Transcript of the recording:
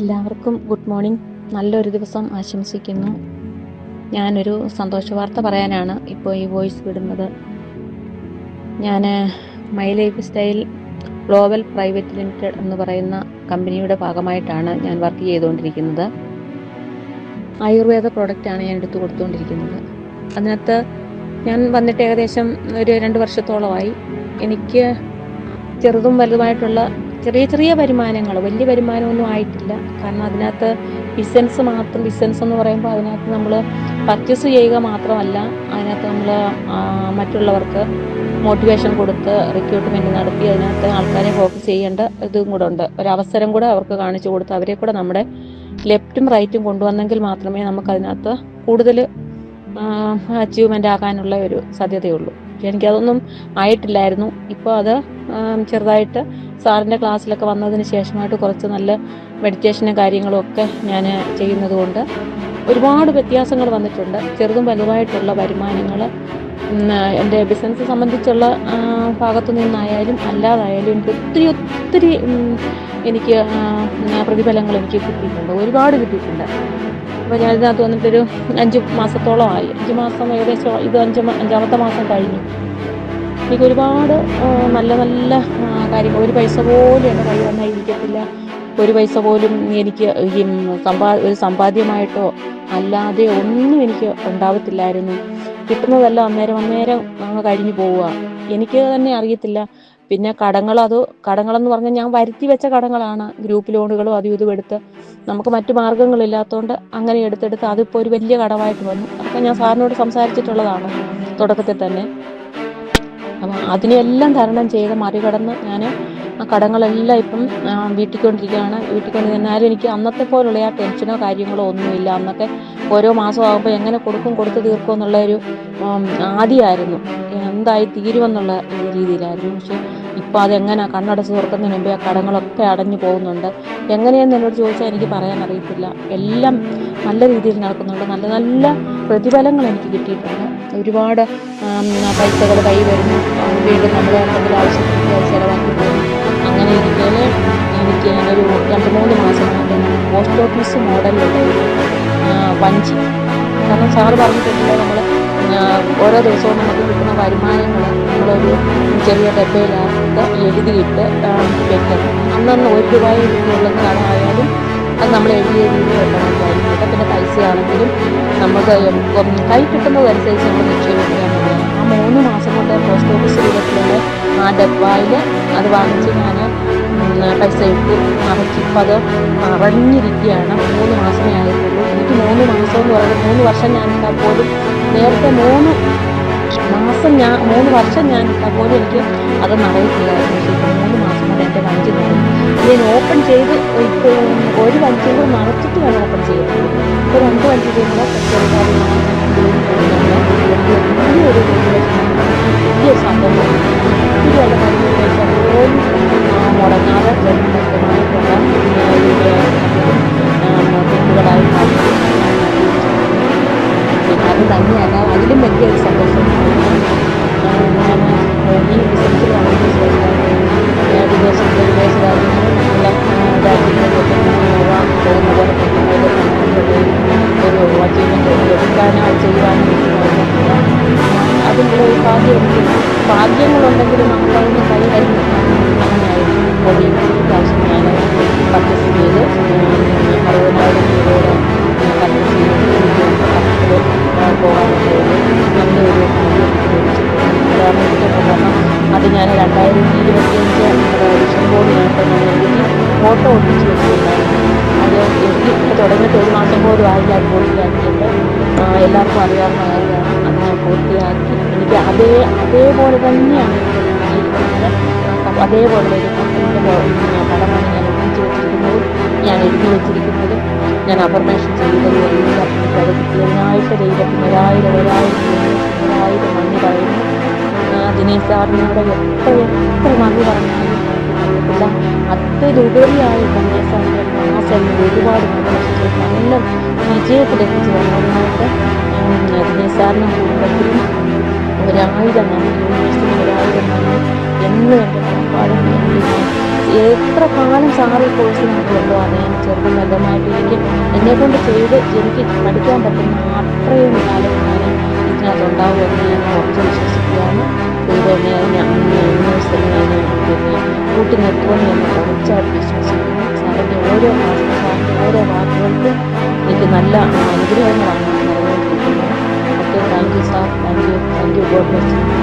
എല്ലാവർക്കും good morning. നല്ലൊരു ദിവസം ആശംസിക്കുന്നു. ഞാനൊരു സന്തോഷ വാർത്ത പറയാനാണ് ഇപ്പോൾ ഈ വോയിസ് വിടുന്നത്. ഞാൻ my lifestyle global private limited എന്ന് പറയുന്ന കമ്പനിയുടെ ഭാഗമായിട്ടാണ് ഞാൻ വർക്ക് ചെയ്തുകൊണ്ടിരിക്കുന്നത്. ആയുർവേദ പ്രോഡക്റ്റാണ് ഞാൻ എടുത്തു കൊടുത്തുകൊണ്ടിരിക്കുന്നത്. അതിനകത്ത് ഞാൻ വന്നിട്ട് ഏകദേശം ഒരു രണ്ട് വർഷത്തോളമായി. എനിക്ക് ചെറുതും വലുതുമായിട്ടുള്ള ചെറിയ ചെറിയ വരുമാനങ്ങൾ വലിയ വരുമാനമൊന്നും ആയിട്ടില്ല. കാരണം അതിനകത്ത് ബിസിനസ് മാത്രം ബിസിനസ് എന്ന് പറയുമ്പോൾ അതിനകത്ത് നമ്മൾ പർച്ചേസ് ചെയ്യുക മാത്രമല്ല അതിനകത്ത് നമ്മൾ മറ്റുള്ളവർക്ക് മോട്ടിവേഷൻ കൊടുത്ത് റിക്രൂട്ട്മെന്റ് നടത്തി അതിനകത്ത് ആൾക്കാരെ ഫോക്കസ് ചെയ്യേണ്ട ഇതും കൂടെ ഉണ്ട്. ഒരവസരം കൂടെ അവർക്ക് കാണിച്ചു കൊടുത്ത് അവരെ കൂടെ നമ്മുടെ ലെഫ്റ്റും റൈറ്റും കൊണ്ടുവന്നെങ്കിൽ മാത്രമേ നമുക്കതിനകത്ത് കൂടുതൽ അച്ചീവ്മെന്റ് ആകാനുള്ള ഒരു സാധ്യതയുള്ളൂ. എനിക്കതൊന്നും ആയിട്ടില്ലായിരുന്നു. ഇപ്പോൾ അത് ചെറുതായിട്ട് സാറിന്റെ ക്ലാസ്സിലൊക്കെ വന്നതിന് ശേഷമായിട്ട് കുറച്ച് നല്ല മെഡിറ്റേഷനും കാര്യങ്ങളും ഒക്കെ ഞാൻ ചെയ്യുന്നതുകൊണ്ട് ഒരുപാട് വ്യത്യാസങ്ങൾ വന്നിട്ടുണ്ട്. ചെറുതും വലുതായിട്ടുള്ള വരുമാനങ്ങൾ എന്റെ ബിസിനസ് സംബന്ധിച്ചുള്ള ഭാഗത്തു നിന്നായാലും അല്ലാതായാലും എനിക്ക് ഒത്തിരി ഒത്തിരി എനിക്ക് പ്രതിഫലങ്ങൾ എനിക്ക് കിട്ടിയിട്ടുണ്ട്. ഒരുപാട് കിട്ടിയിട്ടുണ്ട്. അപ്പോൾ ഞാനിതിനകത്ത് വന്നിട്ടൊരു അഞ്ച് മാസത്തോളമായി. അഞ്ച് മാസം ഏകദേശം ഇത് അഞ്ച് അഞ്ചാമത്തെ മാസം കഴിഞ്ഞു. എനിക്ക് ഒരുപാട് നല്ല നല്ല കാര്യങ്ങൾ. ഒരു പൈസ പോലും എന്റെ കൈ വന്നായിരിക്കത്തില്ല ഒരു പൈസ പോലും എനിക്ക് ഈ സമ്പാ ഒരു സമ്പാദ്യമായിട്ടോ അല്ലാതെ ഒന്നും എനിക്ക് ഉണ്ടാവത്തില്ലായിരുന്നു. കിട്ടുന്നതെല്ലാം അന്നേരം അന്നേരം അങ്ങ് കഴിഞ്ഞു പോവുക. എനിക്ക് തന്നെ അറിയത്തില്ല. പിന്നെ കടങ്ങൾ അത് കടങ്ങളെന്ന് പറഞ്ഞാൽ ഞാൻ വരുത്തി വെച്ച കടങ്ങളാണ്. ഗ്രൂപ്പ് ലോണുകളും അതും ഇതും എടുത്ത് നമുക്ക് മറ്റു മാർഗങ്ങളില്ലാത്തതുകൊണ്ട് അങ്ങനെ എടുത്തെടുത്ത് അതിപ്പോൾ ഒരു വലിയ കടമായിട്ട് വന്നു. അപ്പം ഞാൻ സാറിനോട് സംസാരിച്ചിട്ടുള്ളതാണ് തുടക്കത്തിൽ തന്നെ. അപ്പം അതിനെല്ലാം തരണം ചെയ്ത് മറികടന്ന് ഞാൻ ആ കടങ്ങളെല്ലാം ഇപ്പം വീട്ടിക്കൊണ്ടിരിക്കുകയാണ്. വീട്ടിക്കൊണ്ടിരുന്നാലും എനിക്ക് അന്നത്തെ പോലുള്ള ആ ടെൻഷനോ കാര്യങ്ങളോ ഒന്നുമില്ല. അന്നൊക്കെ ഓരോ മാസം ആകുമ്പോൾ എങ്ങനെ കൊടുക്കും കൊടുത്ത് തീർക്കും എന്നുള്ള ഒരു ആദ്യമായിരുന്നു എന്തായി തീരുമെന്നുള്ള രീതിയിലായിരുന്നു. പക്ഷേ ഇപ്പോൾ അതെങ്ങനെ കണ്ണടച്ച് തുറക്കുന്നതിന് മുമ്പേ ആ കടങ്ങളൊക്കെ അടഞ്ഞു പോകുന്നുണ്ട്? എങ്ങനെയെന്ന് എന്നോട് ചോദിച്ചാൽ എനിക്ക് പറയാൻ അറിയത്തില്ല. എല്ലാം നല്ല രീതിയിൽ നടക്കുന്നുണ്ട്. നല്ല നല്ല പ്രതിഫലങ്ങൾ എനിക്ക് കിട്ടിയിട്ടുണ്ട്. ഒരുപാട് പൈസകൾ കൈ വരുന്നു. വീണ്ടും നമ്മൾ എന്തെങ്കിലും ആവശ്യത്തിന് ചിലവാക്കി പോകുന്നു. അങ്ങനെ ഇരിക്കൽ എനിക്ക് ഒരു രണ്ട് മൂന്ന് മാസം കൊണ്ട് പോസ്റ്റ് ഓഫീസ് മോഡലിലുള്ള വഞ്ചി. കാരണം സാറ് പറഞ്ഞിട്ടുണ്ടെങ്കിൽ നമ്മൾ ഓരോ ദിവസവും നമുക്ക് കിട്ടുന്ന വരുമാനങ്ങൾ നമ്മളൊരു ചെറിയ ഡബ്ബയിലകത്ത് എഴുതിയിട്ട് വെക്കണം. അന്നന്ന് ഒരു രൂപയോ രൂപയുള്ള കടമായാലും അത് നമ്മൾ എഴുതിയ എഴുതി വെക്കണം കാര്യങ്ങളൊക്കെ പിന്നെ പൈസയാണെങ്കിലും നമുക്ക് കൈ കിട്ടുന്നതനുസരിച്ച് നമ്മൾ നിക്ഷേപിക്കാൻ എന്നുള്ളതാണ് ആ മൂന്ന് മാസം കൊണ്ട് പോസ്റ്റ് ഓഫീസ് രൂപത്തിലുള്ള ആ ഡബ്ബായിൽ അത് വാങ്ങിച്ച് ഞാൻ പൈസ ഇട്ട് നിറച്ച് ഇപ്പം അത് നിറഞ്ഞിരിക്കുകയാണ് മൂന്ന് മാസമേ ആയിട്ടുള്ളൂ. എനിക്ക് മൂന്ന് മാസം എന്ന് പറയുന്നത് മൂന്ന് വർഷം ഞാൻ പോലും നേരത്തെ മൂന്ന് മാസം ഞാൻ മൂന്ന് വർഷം ഞാൻ അതുപോലെ പോലും എനിക്ക് അത് പക്ഷേ മൂന്ന് മാസം കൊണ്ട് എന്റെ വഞ്ചി നിറഞ്ഞു ഞാൻ ഓപ്പൺ ചെയ്ത് ഒരു വഞ്ചിയും കൂടെ മറച്ചിട്ട് ഞാൻ ഓപ്പൺ ചെയ്തത് ഇപ്പോൾ രണ്ട് വഞ്ചി ചെയ്യുമ്പോൾ ഒരു വലിയ അത് തന്നെയല്ല അതിലും വലിയൊരു സന്തോഷം ഈ ഒരു അച്ചീവ്മെന്റ് ഭാഗ്യങ്ങളുണ്ടെങ്കിലും നമ്മളതിന് കൈ കഴിഞ്ഞു അങ്ങനെയായിരുന്നു പ്രാവശ്യം ഞാൻ പർച്ചേസ് ചെയ്ത് അറുപതിനായിരം രൂപയുടെ ഞാൻ രണ്ടായിരത്തി ഇരുപത്തിയഞ്ച് അഞ്ച് ഫോട്ടോ ഒട്ടിച്ച് വെച്ചിട്ടുണ്ടായിരുന്നു അത് എഴുതി തുടങ്ങിയിട്ട് ഒരു മാസം പോലും ആയില്ല പൂർത്തിയാക്കിയിട്ട്. എല്ലാവർക്കും അറിയാവുന്ന കാര്യമാണ് അത് ഞാൻ പൂർത്തിയാക്കി. എനിക്ക് അതേ അതേപോലെ തന്നെയാണ് എനിക്ക് അതേപോലെ ഒരു പടമാണ് ഞാൻ ഒട്ടിച്ച് വെച്ചിരിക്കുന്നത്. ഞാൻ എഴുതി വെച്ചിരിക്കുന്നത്. ഞാൻ അഫർമേഷൻ ചെയ്തത് എല്ലാം അത് കിട്ടിയതിനായിട്ട് ദൈവത്തിന് ഒരായിരം ഒരായിരം പറയുന്നു ദിനേശ് സാറിനോട് എത്ര എത്ര നന്ദി പറഞ്ഞാലും അറിയത്തില്ല അതിലുപരിയായി ദിനേശ് സാറിന്റെ ക്ലാസ് ഒരുപാട് നല്ല വിജയത്തിലെത്തിച്ചു വന്നതിനായിട്ട് ദിനേശ് സാറിന് കുടുംബത്തിനും ഒരായിരം നന്ദി ഒരായിരം നന്ദി. എന്ന് എന്റെ കടപ്പാടും എത്ര കാലം സാറ് കോഴ്സ് നമുക്ക് അത് ഞാൻ ചെറുതും വലുതുമായിട്ട് എനിക്ക് എന്നെ കൊണ്ട് ചെയ്ത് എനിക്ക് പഠിക്കാൻ പറ്റുന്ന അത്രയും കാലം ഉണ്ടാവുമെന്ന് ഞാൻ ഉറച്ച് വിശ്വസിക്കുകയാണ്. കൂട്ടി നിർത്തുമെന്ന് ഞാൻ ഉറച്ചായിട്ട് വിശ്വസിക്കുന്നു. സാറിന്റെ ഓരോ മാസം സാറിന്റെ ഓരോ വാക്കുകൾക്ക് എനിക്ക് നല്ല അനുഗ്രഹങ്ങളാണ് നിറവേറ്റിയിരിക്കുന്നത് okay thank you sir thank you thank you god bless